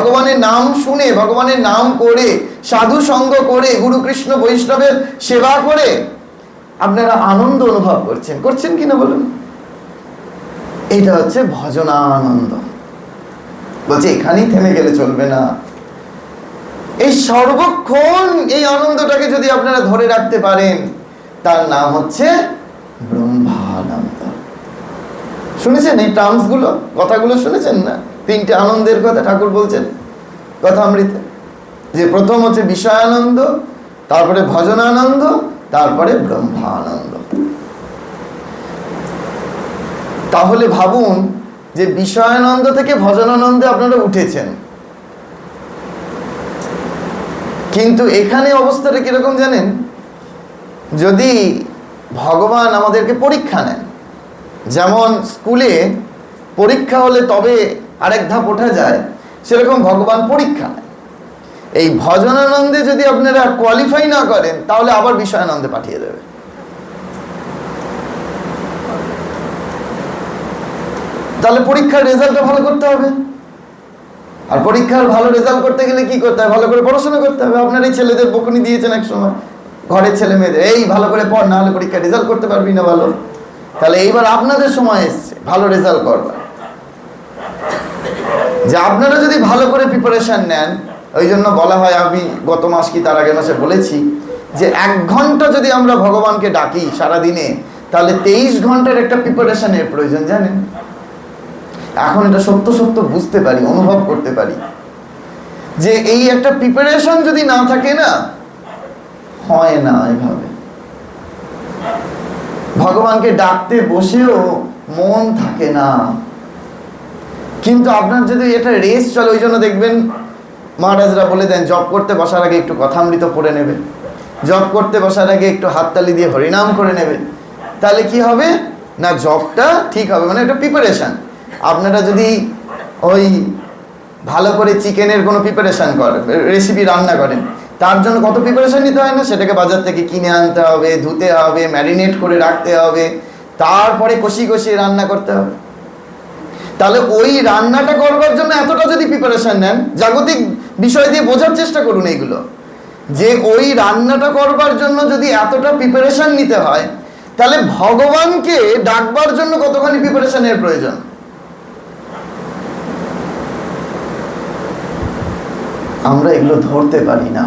ভগবানের নাম শুনে, ভগবানের নাম করে, সাধু সঙ্গ করে, গুরু কৃষ্ণ বৈষ্ণবের সেবা করে, আপনারা আনন্দ অনুভব করছেন। করছেন কিনা বলুন? এটা হচ্ছে ভজনানন্দ। বলছে, এখানেই থেমে গেলে চলবে না। এই সর্বক্ষণ এই আনন্দটাকে যদি আপনারা ধরে রাখতে পারেন, তার নাম হচ্ছে ব্রহ্মানন্দ। শুনেছেন এই টার্মসগুলো? কথাগুলো শুনেছেন না? তিনটে আনন্দের কথা ঠাকুর বলছেন কথা অমৃতে যে প্রথম হচ্ছে বিষয়ানন্দ, তারপরে ভজনানন্দ, তারপরে ব্রহ্মানন্দ। তাহলে ভাবুন যে বিষয়ানন্দ থেকে ভজনানন্দে আপনারা উঠেছেন। কিন্তু এখানে অবস্থাটা কীরকম জানেন? যদি ভগবান আমাদেরকে পরীক্ষা নেন, যেমন স্কুলে পরীক্ষা হলে তবে আরেক ধাপ ওঠা যায়, সেরকম ভগবান পরীক্ষা এই ভজনানন্দে যদি আপনারা কোয়ালিফাই না করেন, তাহলে আবার বিষয়ানন্দে পাঠিয়ে দেবে। তাহলে পরীক্ষার রেজাল্টটা ভালো করতে হবে। আর পরীক্ষার ভালো রেজাল্ট করতে গেলে কি করতে হবে? ভালো করে পড়াশোনা করতে হবে। আপনার এই ছেলেদের বকুনি দিয়েছেন এক সময়। ঘরের ছেলে মেয়েদের, এই ভালো করে পড়, না হলে পরীক্ষা রেজাল্ট করতে পারবি না ভালো। তাহলে এইবার আপনাদের সময় এসছে, ভালো রেজাল্ট করবার। যে আপনারা যদি ভালো করে প্রিপারেশান নেন ওই জন্য বলা হয় আমি গত মাস কি তার আগের মাসে বলেছি যে এক ঘণ্টা যদি আমরা ভগবানকে ডাকি সারা দিনে তাহলে তেইশ ঘণ্টার একটা প্রিপারেশনের প্রয়োজন, জানেন? এখন এটা সত্য সত্য বুঝতে পারি, অনুভব করতে পারি। যে এই একটা প্রিপারেশন যদি না থাকে না, হয় না এভাবে। ভগবানকে ডাকতে বসেও মন থাকে না। কিন্তু আপনার যদি এটা রেস চলে, ওই জন্য দেখবেন মহারাজরা বলে দেন, জব করতে বসার আগে একটু কথামৃত পড়ে নেবে জব করতে বসার আগে একটু হাততালি দিয়ে হরিনাম করে নেবে তাহলে কি হবে? না, জবটা ঠিক হবে। মানে একটা প্রিপারেশান আপনারা যদি ওই ভালো করে চিকেনের কোনো প্রিপারেশান করেন রেসিপি রান্না করেন, তার জন্য কত প্রিপারেশান নিতে হয় না? সেটাকে বাজার থেকে কিনে আনতে হবে, ধুতে হবে ম্যারিনেট করে রাখতে হবে, তারপরে কষি কষিয়ে রান্না করতে হবে। তাহলে ওই রান্নাটা করবার জন্য এতটা যদি প্রিপারেশন নেন, জাগতিক বিষয় দিয়ে বোঝার চেষ্টা করুন এইগুলো। যে ওই রান্নাটা করবার জন্য যদি এতটা প্রিপারেশন নিতে হয়, তাহলে ভগবানকে ডাকবার জন্য কতখানি প্রিপারেশনের প্রয়োজন? আমরা এগুলো ধরতে পারি না।